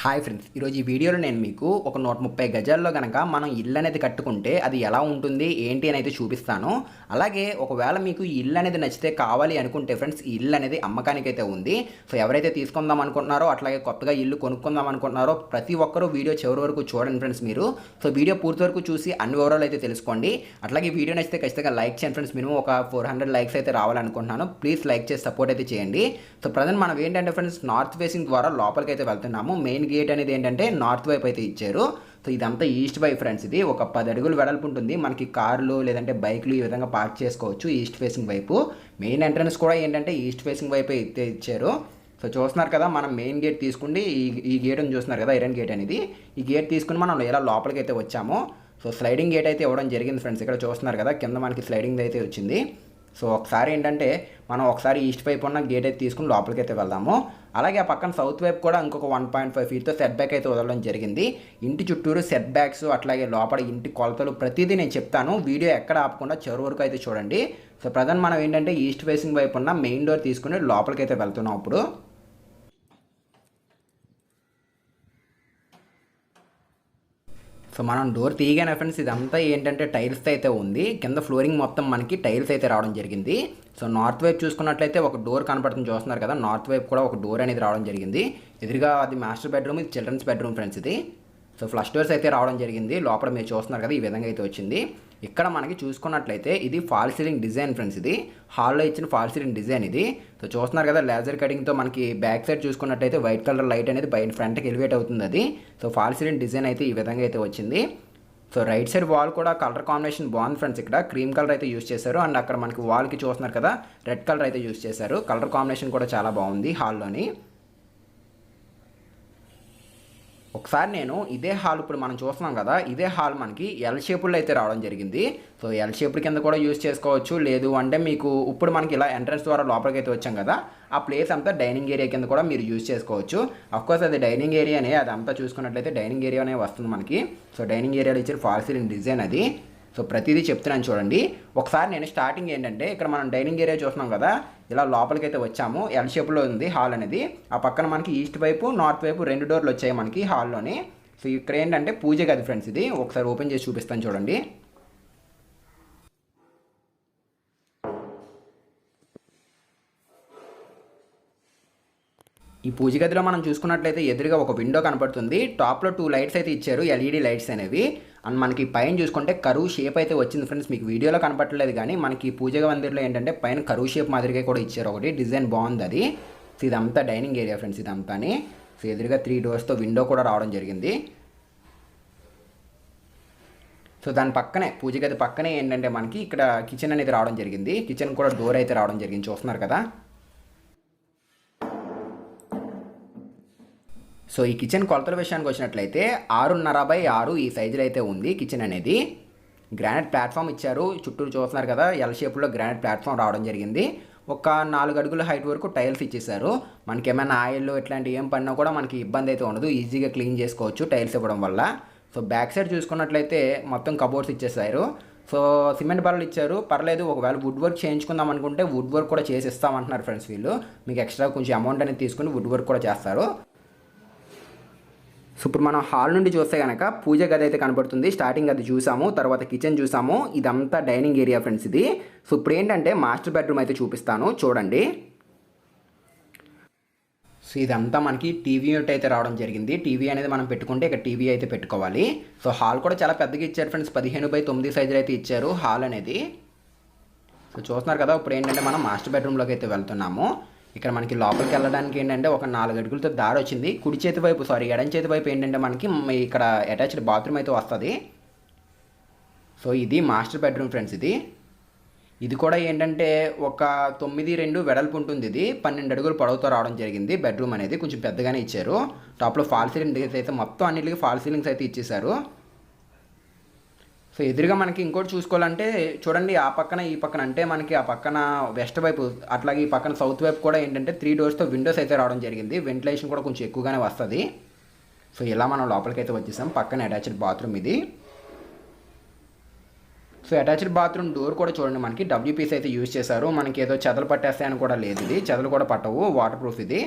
Hi friends ఈరోజు ఈ వీడియోలో నేను మీకు ఒక నూట ముప్పై గజాల్లో కనుక మనం ఇల్లు అనేది కట్టుకుంటే అది ఎలా ఉంటుంది ఏంటి అని అయితే చూపిస్తాను. అలాగే ఒకవేళ మీకు ఈ ఇల్లు అనేది నచ్చితే కావాలి అనుకుంటే ఫ్రెండ్స్ ఈ ఇల్లు అనేది అమ్మకానికి అయితే ఉంది. సో ఎవరైతే తీసుకుందాం అనుకుంటున్నారో అట్లాగే కొత్తగా ఇల్లు కొనుక్కుందాం అనుకుంటున్నారో ప్రతి ఒక్కరూ వీడియో చివరి వరకు చూడండి ఫ్రెండ్స్ మీరు. సో వీడియో పూర్తి వరకు చూసి అన్ని వివరాలు అయితే తెలుసుకోండి. అట్లాగే వీడియో నచ్చితే ఖచ్చితంగా లైక్ చేయండి ఫ్రెండ్స్ మినిమం ఒక ఫోర్ హండ్రెడ్ లైక్స్ అయితే రావాలనుకుంటున్నాను. ప్లీజ్ లైక్ చేసి సపోర్ట్ అయితే చేయండి. సో ప్రజెంట్ మనం ఏంటంటే ఫ్రెండ్స్ నార్త్ ఫేసింగ్ ద్వారా లోపలికి అయితే వెళ్తున్నాము. మెయిన్ గేట్ అనేది ఏంటంటే నార్త్ వైపు అయితే ఇచ్చారు. సో ఇదంతా ఈస్ట్ వైపు ఫ్రెండ్స్ ఇది. ఒక పది అడుగులు వెడల్పు ఉంటుంది. మనకి కార్లు లేదంటే బైక్లు ఈ విధంగా పార్క్ చేసుకోవచ్చు ఈస్ట్ ఫేసింగ్ వైపు. మెయిన్ ఎంట్రన్స్ కూడా ఏంటంటే ఈస్ట్ ఫేసింగ్ వైపు అయితే ఇచ్చారు. సో చూస్తున్నారు కదా మనం మెయిన్ గేట్ తీసుకుండి ఈ ఈ గేట్ అని చూస్తున్నారు కదా ఐరన్ గేట్ అనేది. ఈ గేట్ తీసుకుని మనం ఎలా లోపలికి అయితే వచ్చాము సో స్లైడింగ్ గేట్ అయితే ఇవ్వడం జరిగింది ఫ్రెండ్స్. ఇక్కడ చూస్తున్నారు కదా కింద మనకి స్లైడింగ్ అయితే వచ్చింది. సో ఒకసారి ఏంటంటే మనం ఒకసారి ఈస్ట్ వైపు ఉన్న గేట్ అయితే తీసుకుని లోపలికి అయితే వెళ్దాము. అలాగే ఆ పక్కన సౌత్ వైపు కూడా ఇంకొక వన్ పాయింట్ ఫైవ్ ఫీట్తో సెట్ బ్యాక్ అయితే వదలడం జరిగింది. ఇంటి చుట్టూరు సెట్ బ్యాక్స్ అట్లాగే లోపల ఇంటి కొలతలు ప్రతిదీ నేను చెప్తాను. వీడియో ఎక్కడ ఆపకుండా చివరి వరకు అయితే చూడండి. సో ప్రధాన మనం ఏంటంటే ఈస్ట్ ఫేసింగ్ వైపు ఉన్న మెయిన్ డోర్ తీసుకుని లోపలికి అయితే వెళ్తున్నాం ఇప్పుడు. సో మనం డోర్ తీయగానే ఫ్రెండ్స్ ఇదంతా ఏంటంటే టైల్స్ అయితే ఉంది. కింద ఫ్లోరింగ్ మొత్తం మనకి టైల్స్ అయితే రావడం జరిగింది. సో నార్త్ వైపు చూసుకున్నట్లయితే ఒక డోర్ కనపడుతుంది చూస్తున్నారు కదా. నార్త్ వైపు కూడా ఒక డోర్ అనేది రావడం జరిగింది. ఎదురుగా అది మాస్టర్ బెడ్రూమ్ ఇది చిల్డ్రన్స్ బెడ్రూమ్ ఫ్రెండ్స్ ఇది. సో ఫ్లష్ డోర్స్ అయితే రావడం జరిగింది. లోపల మీరు చూస్తున్నారు కదా ఈ విధంగా అయితే వచ్చింది. ఇక్కడ మనకి చూసుకున్నట్లయితే ఇది ఫాల్ సీలింగ్ డిజైన్ ఫ్రెండ్స్ ఇది. హాల్లో ఇచ్చిన ఫాల్ సీలింగ్ డిజైన్ ఇది. సో చూస్తున్నారు కదా లేజర్ కటింగ్తో మనకి బ్యాక్ సైడ్ చూసుకున్నట్లయితే వైట్ కలర్ లైట్ అనేది బయట ఫ్రంట్కి ఎలివేట్ అవుతుంది అది. సో ఫాల్ సీలింగ్ డిజైన్ అయితే ఈ విధంగా అయితే వచ్చింది. సో రైట్ సైడ్ వాల్ కూడా కలర్ కాంబినేషన్ బాగుంది ఫ్రెండ్స్ ఇక్కడ. క్రీమ్ కలర్ అయితే యూస్ చేశారు. అండ్ అక్కడ మనకి వాల్కి చూస్తున్నారు కదా రెడ్ కలర్ అయితే యూస్ చేశారు. కలర్ కాంబినేషన్ కూడా చాలా బాగుంది హాల్లోని. ఒకసారి నేను ఇదే హాల్ ఇప్పుడు మనం చూస్తున్నాం కదా ఇదే హాల్ మనకి ఎల్ షేపుల్లో అయితే రావడం జరిగింది. సో ఎల్ షేప్ కింద కూడా యూజ్ చేసుకోవచ్చు. లేదు అంటే మీకు ఇప్పుడు మనకి ఇలా ఎంట్రన్స్ ద్వారా లోపలికి అయితే వచ్చాం కదా ఆ ప్లేస్ అంతా డైనింగ్ ఏరియా కింద కూడా మీరు యూజ్ చేసుకోవచ్చు. అఫ్కోర్స్ అది డైనింగ్ ఏరియానే అది అంతా చూసుకున్నట్లయితే డైనింగ్ ఏరియానే వస్తుంది మనకి. సో డైనింగ్ ఏరియాలో ఇచ్చిన ఫాల్ సీలింగ్ డిజైన్ అది. సో ప్రతిదీ చెప్తున్నాను చూడండి. ఒకసారి నేను స్టార్టింగ్ ఏంటంటే ఇక్కడ మనం డైనింగ్ ఏరియా చూస్తున్నాం కదా ఇలా లోపలికి అయితే వచ్చాము ఎల్ షేప్లో ఉంది హాల్ అనేది. ఆ పక్కన మనకి ఈస్ట్ వైపు నార్త్ వైపు రెండు డోర్లు వచ్చాయి మనకి హాల్లోని సో ఇక్కడ ఏంటంటే పూజ గది ఫ్రెండ్స్ ఇది. ఒకసారి ఓపెన్ చేసి చూపిస్తాను చూడండి. ఈ పూజ గదిలో మనం చూసుకున్నట్లయితే ఎదురుగా ఒక విండో కనపడుతుంది. టాప్లో టూ లైట్స్ అయితే ఇచ్చారు. ఎల్ఈడి లైట్స్ అనేవి. అండ్ మనకి పైన చూసుకుంటే కరువు షేప్ అయితే వచ్చింది ఫ్రెండ్స్ మీకు వీడియోలో కనపట్టలేదు కానీ మనకి పూజ మందిర్లో ఏంటంటే పైన కరువు షేప్ మాదిరిగా కూడా ఇచ్చారు ఒకటి. డిజైన్ బాగుంది అది. ఇదంతా డైనింగ్ ఏరియా ఫ్రెండ్స్ ఇదంతాని. సో ఎదురుగా త్రీ డోర్స్తో విండో కూడా రావడం జరిగింది. సో దాని పక్కనే పూజ గది పక్కనే ఏంటంటే మనకి ఇక్కడ కిచెన్ అనేది రావడం జరిగింది. కిచెన్ కూడా డోర్ అయితే రావడం జరిగింది. చూస్తున్నారు కదా? సో ఈ కిచెన్ కొలతల విషయానికి వచ్చినట్లయితే ఆరున్నర బై ఆరు ఈ సైజులో అయితే ఉంది కిచెన్ అనేది. గ్రానైట్ ప్లాట్ఫామ్ ఇచ్చారు. చుట్టూరు చూస్తున్నారు కదా ఎల్ షేప్లో గ్రానైట్ ప్లాట్ఫామ్ రావడం జరిగింది. ఒక నాలుగు అడుగుల హైట్ వరకు టైల్స్ ఇచ్చేసారు మనకి ఏమైనా ఆయిల్ ఇట్లాంటి ఏం పడినా కూడా మనకి ఇబ్బంది అయితే ఉండదు. ఈజీగా క్లీన్ చేసుకోవచ్చు టైల్స్ ఇవ్వడం వల్ల. సో బ్యాక్ సైడ్ చూసుకున్నట్లయితే మొత్తం కబోర్డ్స్ ఇచ్చేసారు సో సిమెంట్ బల్లలు ఇచ్చారు. పర్లేదు ఒకవేళ వుడ్ వర్క్ చేయించుకుందాం అనుకుంటే వుడ్ వర్క్ కూడా చేసి ఇస్తామంటున్నారు ఫ్రెండ్స్ వీళ్ళు. మీకు ఎక్స్ట్రా కొంచెం అమౌంట్ అనేది తీసుకుని వుడ్ వర్క్ కూడా చేస్తారు. సో ఇప్పుడు మనం హాల్ నుండి చూస్తే కనుక పూజ గది అయితే కనబడుతుంది స్టార్టింగ్ అది చూసాము తర్వాత కిచెన్ చూసాము. ఇదంతా డైనింగ్ ఏరియా ఫ్రెండ్స్ ఇది. సో ఇప్పుడు ఏంటంటే మాస్టర్ బెడ్రూమ్ అయితే చూపిస్తాను చూడండి. సో ఇదంతా మనకి టీవీ యూనిట్ అయితే రావడం జరిగింది. టీవీ అనేది మనం పెట్టుకుంటే ఇక్కడ టీవీ అయితే పెట్టుకోవాలి. సో హాల్ కూడా చాలా పెద్దగా ఇచ్చారు ఫ్రెండ్స్. పదిహేను బై తొమ్మిది సైజులు అయితే ఇచ్చారు హాల్ అనేది. సో చూస్తున్నారు కదా ఇప్పుడు ఏంటంటే మనం మాస్టర్ బెడ్రూమ్లోకి అయితే వెళ్తున్నాము. ఇక్కడ మనకి లోపలికి వెళ్ళడానికి ఏంటంటే ఒక నాలుగు అడుగులతో దారి వచ్చింది. కుడి చేతి వైపు సారీ ఎడం చేతి వైపు ఏంటంటే మనకి ఇక్కడ అటాచ్డ్ బాత్రూమ్ అయితే వస్తుంది. సో ఇది మాస్టర్ బెడ్రూమ్ ఫ్రెండ్స్ ఇది. ఇది కూడా ఏంటంటే ఒక తొమ్మిది రెండు వెడల్పు ఉంటుంది ఇది. పన్నెండు అడుగులు పొడవుతో రావడం జరిగింది. బెడ్రూమ్ అనేది కొంచెం పెద్దగానే ఇచ్చారు. టాప్లో ఫాల్ సీలింగ్ అయితే మొత్తం అన్నిటికీ ఫాల్ సీలింగ్స్ అయితే ఇచ్చేసారు సో ఎదురుగా మనకి ఇంకోటి చూసుకోవాలంటే చూడండి ఆ పక్కన ఈ పక్కన అంటే మనకి ఆ పక్కన వెస్ట్ వైపు అట్లాగే ఈ పక్కన సౌత్ వైపు కూడా ఏంటంటే త్రీ డోర్స్తో విండోస్ అయితే రావడం జరిగింది. వెంటిలేషన్ కూడా కొంచెం ఎక్కువగానే వస్తుంది. సో ఇలా మనం లోపలికి అయితే వచ్చేసాం. పక్కన అటాచ్డ్ బాత్రూమ్ ఇది. సో అటాచ్డ్ బాత్రూమ్ డోర్ కూడా చూడండి మనకి. డబ్ల్యూపీస్ అయితే యూజ్ చేశారు. మనకి ఏదో చెదలు పట్టేస్తాయని కూడా లేదు ఇది. చెదలు కూడా పట్టవు. వాటర్ ప్రూఫ్ ఇది.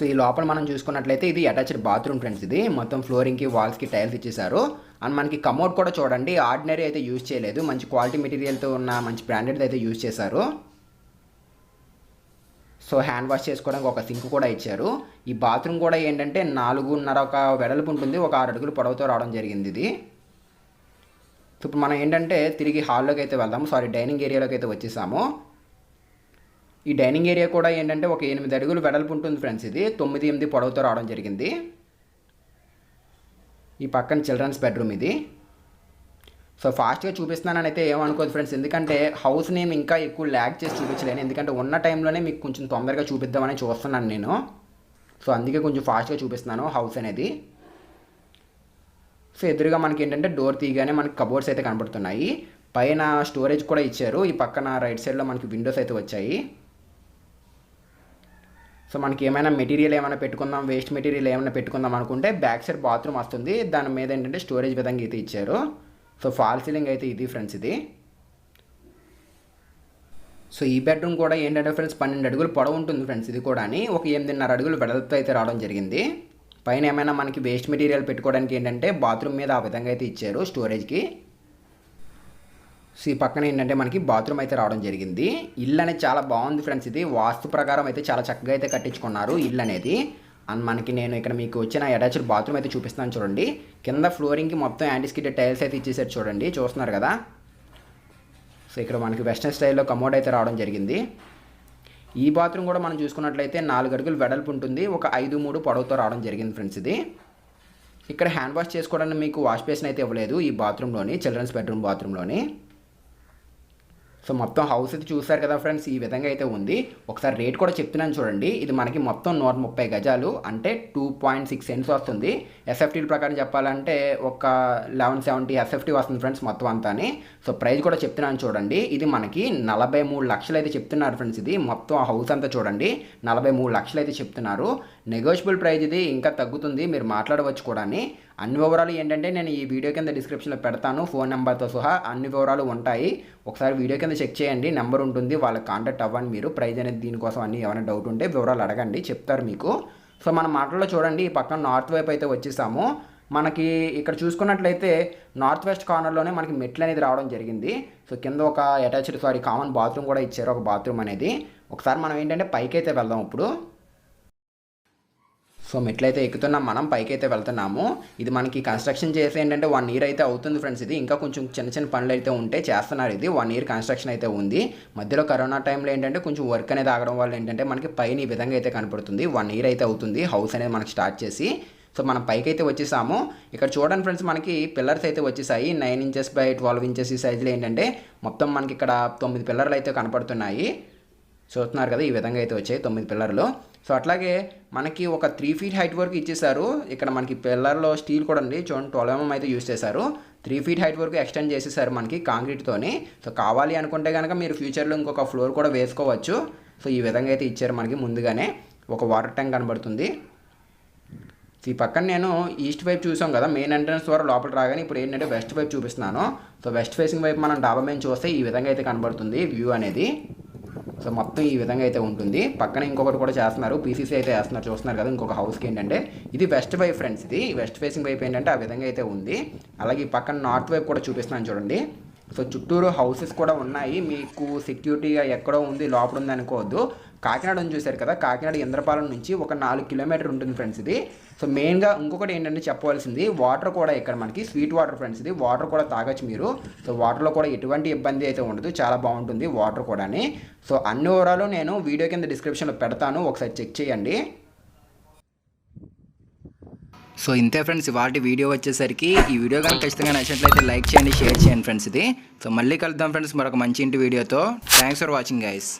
సో ఈ లోపల మనం చూసుకున్నట్లయితే ఇది అటాచ్డ్ బాత్రూమ్ ఫ్రెండ్స్ ఇది మొత్తం ఫ్లోరింగ్కి వాల్స్కి టైల్స్ ఇచ్చేసారు అండ్ మనకి కమోడ్ కూడా చూడండి. ఆర్డినరీ అయితే యూజ్ చేయలేదు. మంచి క్వాలిటీ మెటీరియల్తో ఉన్న మంచి బ్రాండెడ్ అయితే యూజ్ చేశారు. సో హ్యాండ్ వాష్ చేసుకోవడానికి ఒక సింక్ కూడా ఇచ్చారు. ఈ బాత్రూమ్ కూడా ఏంటంటే నాలుగున్నర ఒక వెడల్పు ఉంటుంది. ఒక ఆరు అడుగులు పొడవుతో రావడం జరిగింది ఇది. సో ఇప్పుడు మనం ఏంటంటే తిరిగి హాల్లోకి అయితే వెళ్దాము. సారీ డైనింగ్ ఏరియాలోకి అయితే వచ్చేసాము. ఈ డైనింగ్ ఏరియా కూడా ఏంటంటే ఒక ఎనిమిది అడుగులు వెడల్పు ఉంటుంది ఫ్రెండ్స్ ఇది. తొమ్మిది ఎనిమిది పొడవుతో రావడం జరిగింది. ఈ పక్కన చిల్డ్రన్స్ బెడ్రూమ్ ఇది. సో ఫాస్ట్గా చూపిస్తున్నానని అయితే ఏమనుకోదు ఫ్రెండ్స్. ఎందుకంటే హౌస్ నేమ్ ఇంకా ఎక్కువ ల్యాగ్ చేసి చూపించలేను. ఎందుకంటే ఉన్న టైంలోనే మీకు కొంచెం తొందరగా చూపిద్దామని చూస్తున్నాను నేను. సో అందుకే కొంచెం ఫాస్ట్గా చూపిస్తున్నాను హౌస్ అనేది. సో ఎదురుగా మనకి ఏంటంటే డోర్ తీయగానే మనకి కబోర్డ్స్ అయితే కనబడుతున్నాయి. పైన స్టోరేజ్ కూడా ఇచ్చారు. ఈ పక్కన రైట్ సైడ్లో మనకి విండోస్ అయితే వచ్చాయి. సో మనకి ఏమైనా మెటీరియల్ ఏమైనా పెట్టుకుందాం వేస్ట్ మెటీరియల్ ఏమైనా పెట్టుకుందాం అనుకుంటే బ్యాక్ సైడ్ బాత్రూమ్ వస్తుంది. దాని మీద ఏంటంటే స్టోరేజ్ విధంగా అయితే ఇచ్చారు. సో ఫాల్ సీలింగ్ అయితే ఇది ఫ్రెండ్స్ ఇది. సో ఈ బెడ్రూమ్ కూడా ఏంటంటే ఫ్రెండ్స్ పన్నెండు అడుగులు పొడవు ఉంటుంది ఫ్రెండ్స్ ఇది కూడా అని ఒక ఎనిమిదిన్నర అడుగులు వెడల్పు అయితే రావడం జరిగింది. పైన ఏమైనా మనకి వేస్ట్ మెటీరియల్ పెట్టుకోవడానికి ఏంటంటే బాత్రూమ్ మీద ఆ విధంగా అయితే ఇచ్చారు స్టోరేజ్కి సో ఈ పక్కన ఏంటంటే మనకి బాత్రూమ్ అయితే రావడం జరిగింది. ఇల్లు అనేది చాలా బాగుంది ఫ్రెండ్స్ ఇది. వాస్తు ప్రకారం అయితే చాలా చక్కగా అయితే కట్టించుకున్నారు ఇల్లు అనేది. అండ్ మనకి నేను ఇక్కడ మీకు వచ్చిన అటాచ్డ్ బాత్రూమ్ అయితే చూపిస్తాను చూడండి. కింద ఫ్లోరింగ్కి మొత్తం యాంటీస్కిటెడ్ టైల్స్ అయితే ఇచ్చేసారు చూడండి. చూస్తున్నారు కదా? సో ఇక్కడ మనకి వెస్టర్న్ స్టైల్లో కమోడ్ అయితే రావడం జరిగింది. ఈ బాత్రూమ్ కూడా మనం చూసుకున్నట్లయితే నాలుగు అడుగులు వెడల్పు ఉంటుంది. ఒక ఐదు మూడు పొడవుతో రావడం జరిగింది ఫ్రెండ్స్ ఇది. ఇక్కడ హ్యాండ్ వాష్ చేసుకోవడానికి మీకు వాష్ బేసిన్ అయితే ఇవ్వలేదు ఈ బాత్రూంలోని చిల్డ్రన్స్ బెడ్రూమ్ బాత్రూంలోని సో మొత్తం హౌస్ అయితే చూసారు కదా ఫ్రెండ్స్ ఈ విధంగా అయితే ఉంది. ఒకసారి రేట్ కూడా చెప్తున్నాను చూడండి. ఇది మనకి మొత్తం నూట ముప్పై గజాలు అంటే టూ పాయింట్ సిక్స్ సెంట్స్ వస్తుంది. ఎస్ఎఫ్టీ ప్రకారం చెప్పాలంటే ఒక లెవెన్ సెవెంటీ ఎస్ఎఫ్టీ వస్తుంది ఫ్రెండ్స్ మొత్తం అంతాని. సో ప్రైస్ కూడా చెప్తున్నాను చూడండి. ఇది మనకి నలభై మూడు లక్షలు అయితే చెప్తున్నారు ఫ్రెండ్స్ ఇది. మొత్తం హౌస్ అంతా చూడండి. నలభై మూడు లక్షలు అయితే చెప్తున్నారు. నెగోషియబుల్ ప్రైజ్ ఇది ఇంకా తగ్గుతుంది మీరు మాట్లాడవచ్చు కూడా అన్ని వివరాలు ఏంటంటే నేను ఈ వీడియో కింద డిస్క్రిప్షన్లో పెడతాను ఫోన్ నెంబర్తో సహా అన్ని వివరాలు ఉంటాయి. ఒకసారి వీడియో కింద చెక్ చేయండి నెంబర్ ఉంటుంది వాళ్ళకి కాంటాక్ట్ అవ్వండి మీరు ప్రైజ్ అనేది దీనికోసం అన్ని ఏమైనా డౌట్ ఉంటే వివరాలు అడగండి చెప్తారు మీకు. సో మన మాటల్లో చూడండి ఈ పక్కన నార్త్ వైపు అయితే వచ్చేసాము. మనకి ఇక్కడ చూసుకున్నట్లయితే నార్త్ వెస్ట్ కార్నర్లోనే మనకి మెట్లు అనేది రావడం జరిగింది. సో కింద ఒక అటాచ్డ్ సారీ కామన్ బాత్రూమ్ కూడా ఇచ్చారు ఒక బాత్రూమ్ అనేది. ఒకసారి మనం ఏంటంటే పైకి అయితే వెళ్దాం ఇప్పుడు. సో మెట్లయితే ఎక్కుతున్నాం మనం పైకి అయితే వెళ్తున్నాము. ఇది మనకి కన్స్ట్రక్షన్ చేసి ఏంటంటే వన్ ఇయర్ అయితే అవుతుంది ఫ్రెండ్స్ ఇది. ఇంకా కొంచెం చిన్న చిన్న పనులు అయితే ఉంటే చేస్తున్నారు ఇది. వన్ ఇయర్ కన్స్ట్రక్షన్ అయితే ఉంది. మధ్యలో కరోనా టైంలో ఏంటంటే కొంచెం వర్క్ అనేది ఆగడం వల్ల ఏంటంటే మనకి పైన ఈ విధంగా అయితే కనపడుతుంది. వన్ ఇయర్ అయితే అవుతుంది హౌస్ అనేది మనకి స్టార్ట్ చేసి. సో మనం పైకి అయితే వచ్చేసాము. ఇక్కడ చూడండి ఫ్రెండ్స్ మనకి పిల్లర్స్ అయితే వచ్చేసాయి. Nine inches by twelve inches ఈ సైజులో ఏంటంటే మొత్తం మనకి ఇక్కడ తొమ్మిది పిల్లర్లు అయితే కనపడుతున్నాయి. చూస్తున్నారు కదా ఈ విధంగా అయితే వచ్చాయి తొమ్మిది పిల్లర్లు. సో అట్లాగే మనకి ఒక త్రీ ఫీట్ హైట్ వరకు ఇచ్చేసారు ఇక్కడ మనకి పిల్లర్లో స్టీల్ కూడా ఉంది. చూడండి ట్వెల్వ్ ఎంఎం mm అయితే యూస్ చేశారు. త్రీ ఫీట్ హైట్ వరకు ఎక్స్టెండ్ చేసేసారు మనకి కాంక్రీట్తోని సో కావాలి అనుకుంటే కనుక మీరు ఫ్యూచర్లో ఇంకొక ఫ్లోర్ కూడా వేసుకోవచ్చు. సో ఈ విధంగా అయితే ఇచ్చారు మనకి ముందుగానే. ఒక వాటర్ ట్యాంక్ కనబడుతుంది. ఈ పక్కన నేను ఈస్ట్ వైపు చూసాం కదా మెయిన్ ఎంట్రన్స్ ద్వారా లోపల రాగానే ఇప్పుడు ఏంటంటే వెస్ట్ వైపు చూపిస్తున్నాను. సో వెస్ట్ ఫేసింగ్ వైపు మనం డాబా మీద చూస్తే ఈ విధంగా అయితే కనబడుతుంది వ్యూ అనేది. సో మొత్తం ఈ విధంగా అయితే ఉంటుంది. పక్కన ఇంకొకటి కూడా చేస్తున్నారు. పీసీసీ అయితే వేస్తున్నారు. చూస్తున్నారు కదా ఇంకొక హౌస్కి ఏంటంటే ఇది వెస్ట్ వైపు ఫ్రెండ్స్ ఇది. వెస్ట్ ఫేసింగ్ వైపు ఏంటంటే ఆ విధంగా అయితే ఉంది. అలాగే ఈ పక్కన నార్త్ వైపు కూడా చూపిస్తున్నాను చూడండి. సో చుట్టూరు హౌసెస్ కూడా ఉన్నాయి. మీకు సెక్యూరిటీగా ఎక్కడో ఉంది లోపల ఉంది అనుకోవద్దు. కాకినాడ ఉంది చూశారు కదా కాకినాడ ఇంద్రపాలెం నుంచి ఒక నాలుగు కిలోమీటర్ ఉంటుంది ఫ్రెండ్స్ ఇది. సో మెయిన్గా ఇంకొకటి ఏంటంటే చెప్పవలసింది వాటర్ కూడా ఇక్కడ మనకి స్వీట్ వాటర్ ఫ్రెండ్స్ ఇది. వాటర్ కూడా తాగొచ్చు మీరు. సో వాటర్లో కూడా ఎటువంటి ఇబ్బంది అయితే ఉండదు చాలా బాగుంటుంది వాటర్ కూడా సో అన్ని వివరాలు నేను వీడియో కింద డిస్క్రిప్షన్లో పెడతాను ఒకసారి చెక్ చేయండి. సో ఇంతే ఫ్రెండ్స్ వాటి వీడియో వచ్చేసరికి ఈ వీడియో కనుక ఖచ్చితంగా నచ్చినట్లయితే లైక్ చేయండి షేర్ చేయండి ఫ్రెండ్స్ ఇది. సో మళ్ళీ కలుద్దాం ఫ్రెండ్స్ మరొక మంచి ఇంటి వీడియోతో. Thanks for watching guys